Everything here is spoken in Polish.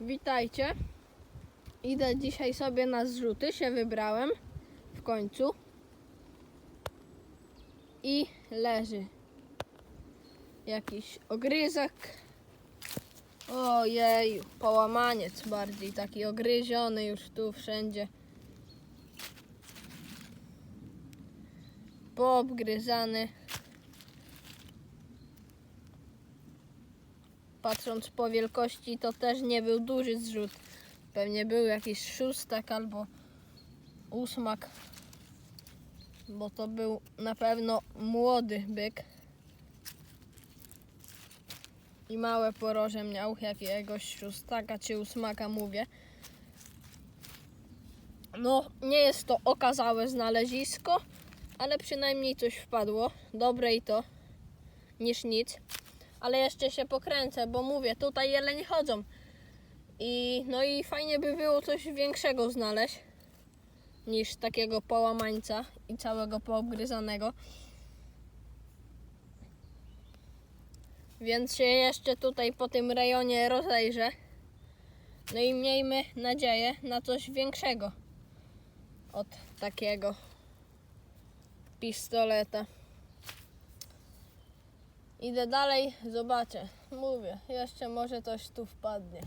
Witajcie. Idę dzisiaj sobie na zrzuty, się wybrałem w końcu. I leży jakiś ogryzek. Ojej, połamaniec bardziej, taki ogryziony już tu wszędzie. Poobgryzany. Patrząc po wielkości, to też nie był duży zrzut. Pewnie był jakiś szóstak albo ósmak. Bo to był na pewno młody byk. I małe poroże miał jakiegoś szóstaka czy ósmaka mówię. No, nie jest to okazałe znalezisko, ale przynajmniej coś wpadło. Dobre i to, niż nic. Ale jeszcze się pokręcę, bo mówię, tutaj jeleń chodzą. I no i fajnie by było coś większego znaleźć niż takiego połamańca i całego poobgryzanego. Więc się jeszcze tutaj po tym rejonie rozejrzę. No i miejmy nadzieję na coś większego od takiego pistoleta. Idę dalej, zobaczę. Mówię, jeszcze może coś tu wpadnie.